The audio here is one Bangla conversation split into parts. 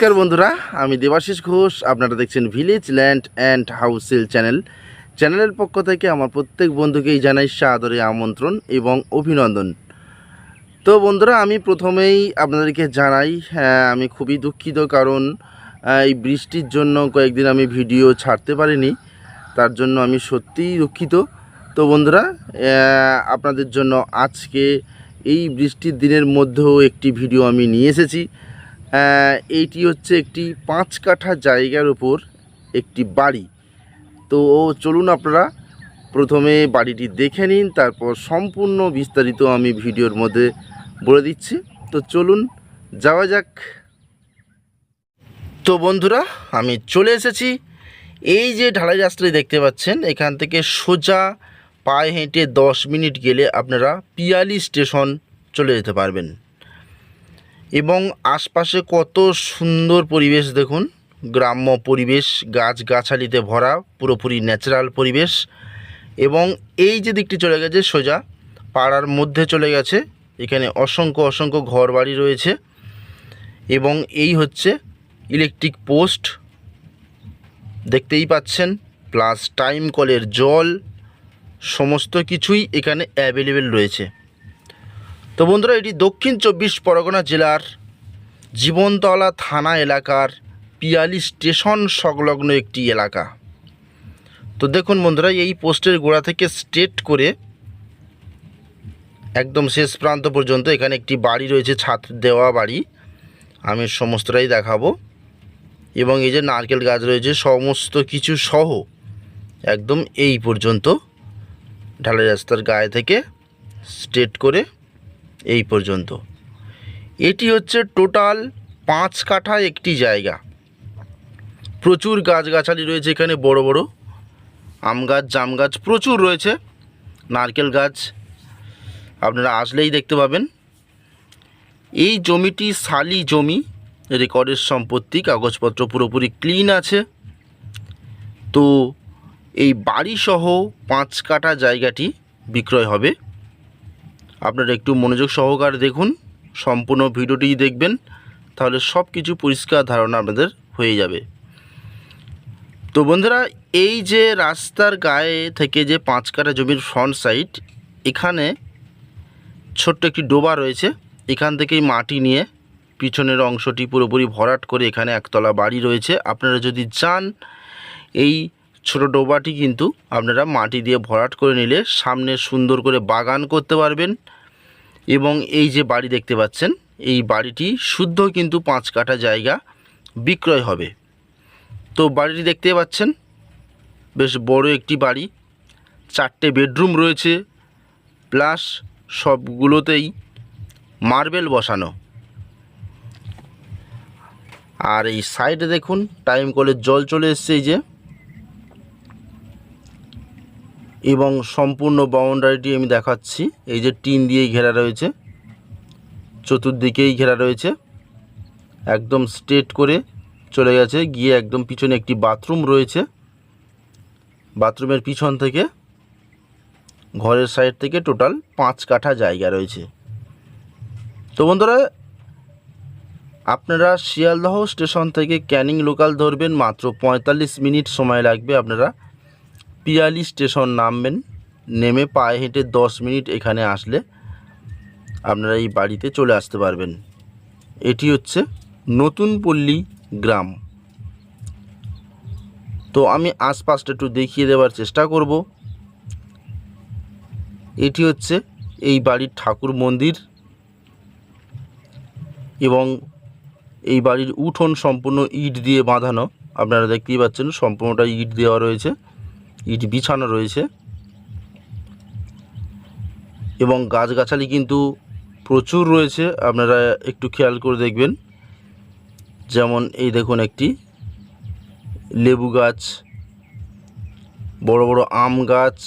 নমস্কার বন্ধুরা আমি দেবাশিস ঘোষ আপনারা দেখছেন ভিলেজ ল্যান্ড অ্যান্ড হাউসেল চ্যানেল চ্যানেলের পক্ষ থেকে আমার প্রত্যেক বন্ধুকেই জানাই সাদরে আমন্ত্রণ এবং অভিনন্দন। তো বন্ধুরা আমি প্রথমেই আপনাদেরকে জানাই হ্যাঁ, আমি খুবই দুঃখিত কারণ এই বৃষ্টির জন্য কয়েকদিন আমি ভিডিও ছাড়তে পারিনি তার জন্য আমি সত্যিই দুঃখিত। তো বন্ধুরা আপনাদের জন্য আজকে এই বৃষ্টির দিনের মধ্যেও একটি ভিডিও আমি নিয়ে এসেছি। এইটি হচ্ছে একটি পাঁচ কাঠা জায়গার উপর একটি বাড়ি। তো চলুন আপনারা প্রথমে বাড়িটি দেখে নিন, তারপর সম্পূর্ণ বিস্তারিত আমি ভিডিওর মধ্যে বলে দিচ্ছি। তো চলুন যাওয়া যাক। তো বন্ধুরা, আমি চলে এসেছি। এই যে ঢালাই রাস্তাটি দেখতে পাচ্ছেন, এখান থেকে সোজা পায়ে হেঁটে দশ মিনিট গেলে আপনারা পিয়ালি স্টেশন চলে যেতে পারবেন। এবং আশপাশে কত সুন্দর পরিবেশ দেখুন। গ্রাম্য পরিবেশ, গাছগাছালিতে ভরা, পুরোপুরি ন্যাচারাল পরিবেশ। এবং এই যে দিকটি চলে গেছে সোজা, পাড়ার মধ্যে চলে গেছে। এখানে অসংখ্য অসংখ্য ঘরবাড়ি রয়েছে। এবং এই হচ্ছে ইলেকট্রিক পোস্ট দেখতেই পাচ্ছেন প্লাস টাইম কলের জল, সমস্ত কিছুই এখানে অ্যাভেলেবেল রয়েছে। তো বন্ধুরা, এটি দক্ষিণ চব্বিশ পরগনা জেলার জীবনতলা থানা এলাকার পিয়ালি স্টেশন সংলগ্ন একটি এলাকা। তো দেখুন বন্ধুরা, এই পোস্টের গোড়া থেকে স্ট্রেট করে একদম শেষ প্রান্ত পর্যন্ত এখানে একটি বাড়ি রয়েছে, ছাদ দেওয়া বাড়ি। আমি সমস্তটাই দেখাবো। এবং এই যে নারকেল গাছ রয়েছে, সমস্ত কিছু সহ একদম এই পর্যন্ত ঢালাই রাস্তার গায়ে থেকে স্ট্রেট করে এই পর্যন্ত। এটি হচ্ছে টোটাল পাঁচ কাঠা একটি জায়গা। প্রচুর গাছগাছালি রয়েছে এখানে, বড় বড়। আম গাছ, জাম গাছ প্রচুর রয়েছে, নারকেল গাছ। আপনারা আসলেই দেখতে পাবেন। এই জমিটি সালি জমি, রেকর্ডের সম্পত্তি, কাগজপত্র পুরোপুরি ক্লিন আছে। তো এই বাড়িসহ পাঁচ কাঠা জায়গাটি বিক্রয় হবে। আপনারা একটু মনোযোগ সহকারে দেখুন, সম্পূর্ণ ভিডিওটি দেখবেন, তাহলে সব কিছু পরিষ্কার ধারণা আপনাদের হয়ে যাবে। তো বন্ধুরা, এই যে রাস্তার গায়ে থেকে যে পাঁচ কাঠা জমির ফ্রন্ট সাইড এখানে ছোট্ট একটি ডোবা রয়েছে। এখান থেকেই মাটি নিয়ে পিছনের অংশটি পুরোপুরি ভরাট করে এখানে একতলা বাড়ি রয়েছে। আপনারা যদি চান এই ছোট ডোবাটি কিন্তু আপনারা মাটি দিয়ে ভরাট করে নিলে সামনে সুন্দর করে বাগান করতে পারবেন। এবং এই যে বাড়ি দেখতে পাচ্ছেন, এই বাড়িটি শুদ্ধ কিন্তু পাঁচ কাঠা জায়গা, বিক্রয় হবে। তো বাড়িটি দেখতে পাচ্ছেন, বেশ বড় একটি বাড়ি, চারটে বেডরুম রয়েছে, প্লাস সবগুলোতেই মার্বেল বসানো। আর এই সাইডে দেখুন, টাইম কলের জল চলে এসছে এই যে। এবং সম্পূর্ণ বাউন্ডারিটি আমি দেখাচ্ছি। এই যে টিন দিয়েই ঘেরা রয়েছে। চতুর্দিকেই ঘেরা রয়েছে। একদম স্ট্রেট করে চলে গেছে। গিয়ে একদম পিছনে একটি বাথরুম রয়েছে। বাথরুমের পিছন থেকে ঘরের সাইড থেকে টোটাল পাঁচ কাঠা জায়গা রয়েছে। তো বন্ধুরা, আপনারা শিয়ালদহ স্টেশন থেকে ক্যানিং লোকাল ধরবেন। মাত্র পঁয়তাল্লিশ মিনিট সময় লাগবে আপনারা পিয়ালি স্টেশন নামবেন, নেমে পায়ে হেঁটে দশ মিনিট এখানে আসলে আপনারা এই বাড়িতে চলে আসতে পারবেন। এটি হচ্ছে নতুন পল্লী গ্রাম। তো আমি আশপাশটা একটু দেখিয়ে দেওয়ার চেষ্টা করব। এটি হচ্ছে এই বাড়ির ঠাকুর মন্দির এবং এই বাড়ির উঠোন সম্পূর্ণ ইট দিয়ে বাঁধানো। আপনারা দেখতেই পাচ্ছেন সম্পূর্ণটা ইট দেওয়া রয়েছে। ইট বিছানো রয়েছে। এবং গাছগাছালি কিন্তু প্রচুর রয়েছে, আপনারা একটু খেয়াল করে দেখবেন। যেমন এই দেখুন একটি লেবু গাছ, বড় বড় আম গাছ,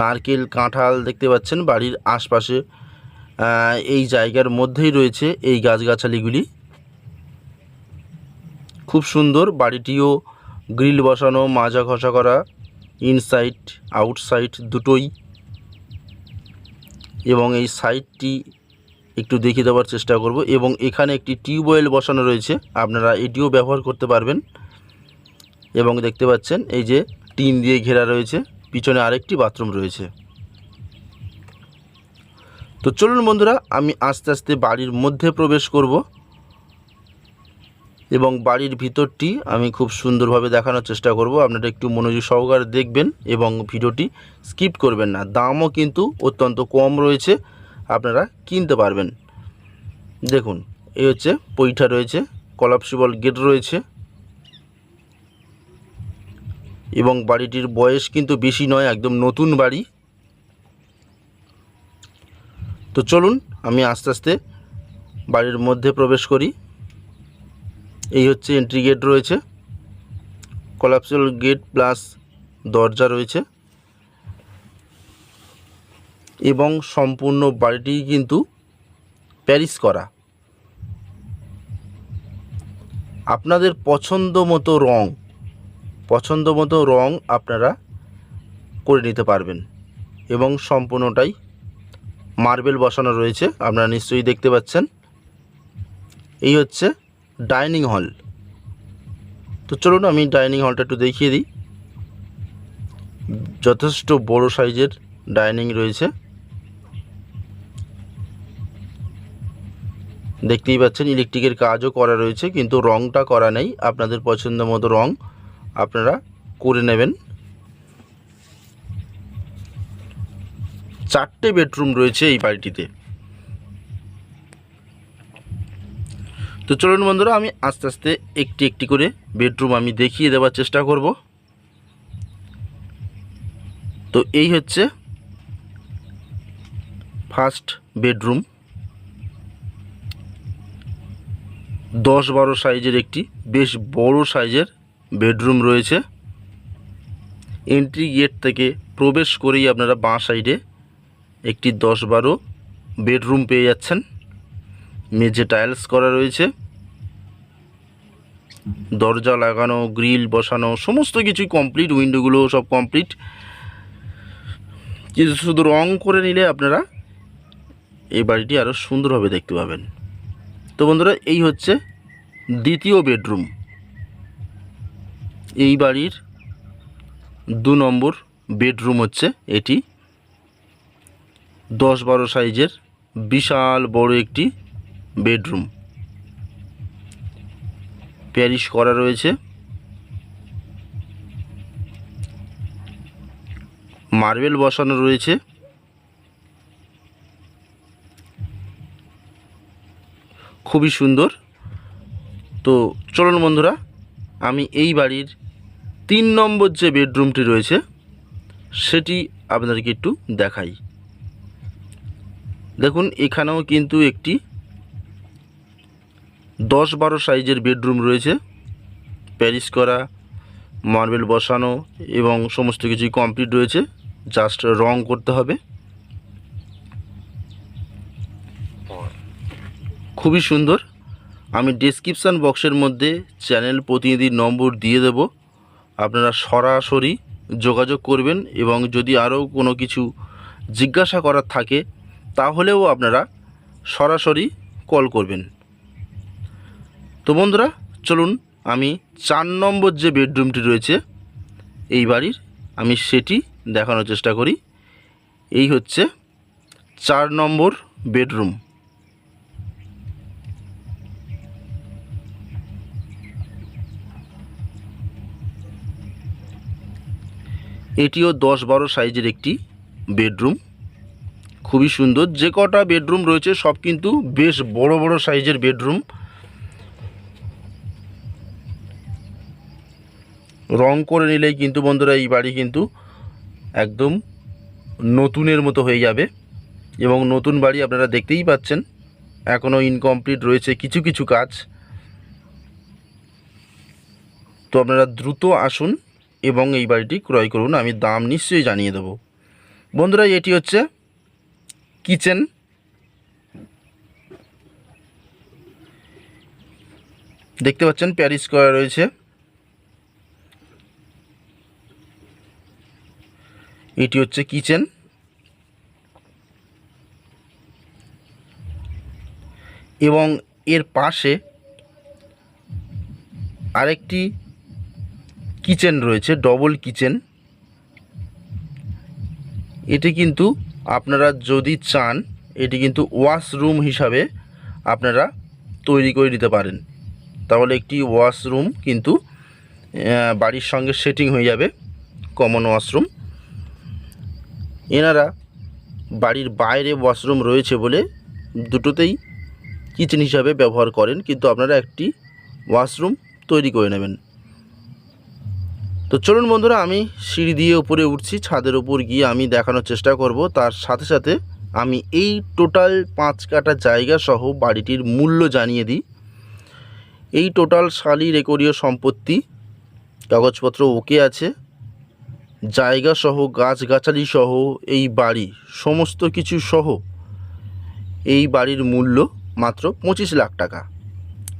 নারকেল, কাঁঠাল দেখতে পাচ্ছেন বাড়ির আশপাশে। এই জায়গার মধ্যেই রয়েছে এই গাছগাছালিগুলি। খুব সুন্দর বাড়িটিও গ্রিল বসানো, মাজা ঘষা করা ইনসাইড আউটসাইড দুটোই। এবং এই সাইডটি একটু দেখিয়ে দেওয়ার চেষ্টা করব। এবং এখানে একটি টিউবওয়েল বসানো রয়েছে। আপনারা এটিও ব্যবহার করতে পারবেন। এবং দেখতে পাচ্ছেন, এই যে টিন দিয়ে ঘেরা রয়েছে। পিছনে আরেকটি বাথরুম রয়েছে। তো চলুন বন্ধুরা, আমি আস্তে আস্তে বাড়ির মধ্যে প্রবেশ করব। এবং বাড়ির ভিতরটি আমি খুব সুন্দরভাবে দেখানোর চেষ্টা করব। আপনারা একটু মনোযোগ সহকারে দেখবেন এবং ভিডিওটি স্কিপ করবেন না। দামও কিন্তু অত্যন্ত কম রয়েছে, আপনারা কিনতে পারবেন। দেখুন, এই হচ্ছে পৈঠা রয়েছে, কলাপসিবল গেট রয়েছে। এবং বাড়িটির বয়স কিন্তু বেশি নয়, একদম নতুন বাড়ি। তো চলুন, আমি আস্তে আস্তে বাড়ির মধ্যে প্রবেশ করি। এই হচ্ছে এন্ট্রি গেট রয়েছে। কলাপসিবল গেট প্লাস দরজা রয়েছে। এবং সম্পূর্ণ বাড়িটি কিন্তু প্যারিস করা। আপনাদের পছন্দ মতো রং, পছন্দ মতো রং আপনারা করে নিতে পারবেন। এবং সম্পূর্ণটাই মার্বেল বসানো রয়েছে, আপনারা নিশ্চয়ই দেখতে পাচ্ছেন। এই হচ্ছে ডাইনিং হল। তো চলুন আমি ডাইনিং হলটা একটু দেখিয়ে দিই। যথেষ্ট বড় সাইজের ডাইনিং রয়েছে। দেখতেই পাচ্ছেন, ইলেকট্রিকের কাজও করা রয়েছে, কিন্তু রংটা করা নেই। আপনাদের পছন্দ মতো রং আপনারা করে নেবেন। চারটে বেডরুম রয়েছে এই বাড়িটিতে। তো চলুন বন্ধুরা, আমি আস্তে আস্তে একটি একটি করে বেডরুম আমি দেখিয়ে দেওয়ার চেষ্টা করব। তো এই হচ্ছে ফার্স্ট বেডরুম দশ বারো সাইজের একটি, বেশ বড় সাইজের বেডরুম রয়েছে। এন্ট্রি গেট থেকে প্রবেশ করেই আপনারা বাঁ সাইডে একটি দশ বারো বেডরুম পেয়ে যাচ্ছেন। মেঝে টাইলস করা রয়েছে। দরজা লাগানো গ্রিল বসানো, সমস্ত কিছুই কমপ্লিট উইন্ডোগুলো সব কমপ্লিট কিন্তু শুধু রং করে নিলে আপনারা এই বাড়িটি আরও সুন্দরভাবে দেখতে পাবেন। তো বন্ধুরা, এই হচ্ছে দ্বিতীয় বেডরুম এই বাড়ির দু নম্বর বেডরুম হচ্ছে এটি। দশ বারো সাইজের বিশাল বড় একটি বেডরুম। প্যারিশ করা রয়েছে। মার্বেল বসানো রয়েছে। খুবই সুন্দর। তো চলুন বন্ধুরা, আমি এই বাড়ির তিন নম্বর যে বেডরুমটি রয়েছে, সেটি আপনাদেরকে একটু দেখাই। দেখুন, এখানেও কিন্তু একটি দশ বারো সাইজের বেডরুম রয়েছে। প্যারিস করা, মার্বেল বসানো এবং সমস্ত কিছুই কমপ্লিট রয়েছে। জাস্ট রং করতে হবে। খুবই সুন্দর। আমি ডেসক্রিপশান বক্সের মধ্যে চ্যানেল প্রতিনিধির নম্বর দিয়ে দেব। আপনারা সরাসরি যোগাযোগ করবেন এবং যদি আরও কোনো কিছু জিজ্ঞাসা করার থাকে, তাহলেও আপনারা সরাসরি কল করবেন। তো বন্ধুরা, চলুন আমি চার নম্বর যে বেডরুমটি রয়েছে, এই বাড়ির, আমি সেটি দেখানোর চেষ্টা করি। এই হচ্ছে চার নম্বর বেডরুম। এটিও দশ বারো সাইজের একটি বেডরুম। খুবই সুন্দর। যে কটা বেডরুম রয়েছে, সব কিন্তু বেশ বড় বড় সাইজের বেডরুম। রং করে নিলেই কিন্তু বন্ধুরা এই বাড়ি কিন্তু একদম নতুনের মতো হয়ে যাবে এবং নতুন বাড়ি আপনারা দেখতেই পাচ্ছেন। এখনও ইনকমপ্লিট রয়েছে কিছু কিছু কাজ। তো আপনারা দ্রুত আসুন এবং এই বাড়িটি ক্রয় করুন, আমি দাম নিশ্চয়ই জানিয়ে দেবো। বন্ধুরা, এটি হচ্ছে কিচেন। দেখতে পাচ্ছেন প্যারিস করা রয়েছে। এটি হচ্ছে কিচেন। এবং এর পাশে আরেকটি কিচেন রয়েছে, ডবল কিচেন। এটি কিন্তু আপনারা যদি চান, এটি কিন্তু ওয়াশরুম হিসাবে আপনারা তৈরি করে দিতে পারেন। তাহলে একটি ওয়াশরুম কিন্তু বাড়ির সঙ্গে সেটিং হয়ে যাবে, কমন ওয়াশরুম। এনারা বাড়ির বাইরে ওয়াশরুম রয়েছে বলে দুটোতেই কিচেন হিসাবে ব্যবহার করেন, কিন্তু আপনারা একটি ওয়াশরুম তৈরি করে নেবেন। তো চলুন বন্ধুরা, আমি সিঁড়ি দিয়ে উপরে উঠছি, ছাদের উপর গিয়ে আমি দেখানোর চেষ্টা করব। তার সাথে সাথে আমি এই টোটাল পাঁচ কাটা জায়গা সহ বাড়িটির মূল্য জানিয়ে দিই। এই টোটাল শালি রেকর্ডীয় সম্পত্তি, কাগজপত্র ওকে আছে জায়গা সহ, গাছগাছালি সহ, এই বাড়ি, সমস্ত কিছু সহ, এই বাড়ির মূল্য মাত্র পঁচিশ লাখ টাকা।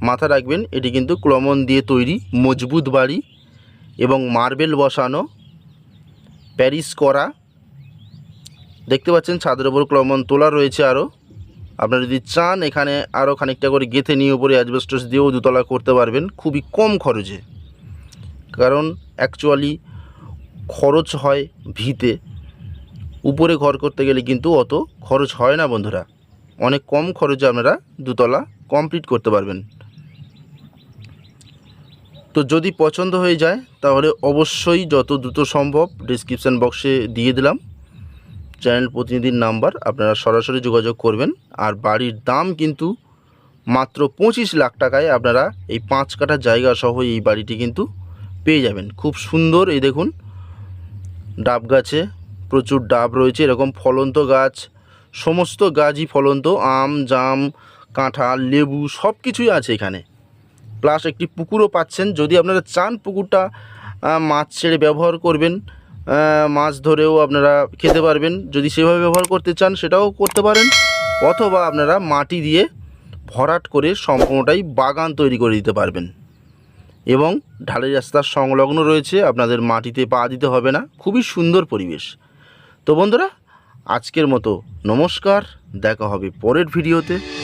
মাথা রাখবেন, এটি কিন্তু ক্লমন দিয়ে তৈরি, মজবুত বাড়ি এবং মার্বেল বসানো, প্যারিস করা। দেখতে পাচ্ছেন, ছাদের ওপর ক্লমন তোলা রয়েছে আরও আপনারা যদি চান, এখানে আরও খানিকটা করে গেঁথে নিয়ে উপরে অ্যাজবেস্টস দিয়েও দুতলা করতে পারবেন, খুবই কম খরচে। কারণ অ্যাকচুয়ালি খরচ হয় ভিতে। উপরে ঘর করতে গেলে কিন্তু অত খরচ হয় না বন্ধুরা। অনেক কম খরচে আপনারা দুতলা কমপ্লিট করতে পারবেন। তো যদি পছন্দ হয়ে যায়, তাহলে অবশ্যই যত দ্রুত সম্ভব ডিসক্রিপশান বক্সে দিয়ে দিলাম। চ্যানেল প্রতিনিধির নাম্বার, আপনারা সরাসরি যোগাযোগ করবেন। আর বাড়ির দাম কিন্তু মাত্র পঁচিশ লাখ টাকায় আপনারা এই পাঁচ কাঠা জায়গা সহ এই বাড়িটি কিন্তু পেয়ে যাবেন। খুব সুন্দর এই দেখুন ডাব গাছে প্রচুর ডাব রয়েছে, এরকম ফলন্ত গাছ, সমস্ত গাছই ফলন্ত, আম, জাম, কাঁঠাল, লেবু সব কিছুই আছে এখানে। প্লাস একটি পুকুরও পাচ্ছেন, যদি আপনারা চান পুকুরটা মাছ ছেড়ে ব্যবহার করবেন মাছ ধরেও আপনারা খেতে পারবেন, যদি সেভাবে ব্যবহার করতে চান সেটাও করতে পারেন, অথবা আপনারা মাটি দিয়ে ভরাট করে সম্পূর্ণটাই বাগান তৈরি করে দিতে পারবেন। এবং ঢালের রাস্তার সংলগ্ন রয়েছে, আপনাদের মাটিতে পা দিতে হবে না। খুবই সুন্দর পরিবেশ। তো বন্ধুরা, আজকের মতো নমস্কার, দেখা হবে পরের ভিডিওতে।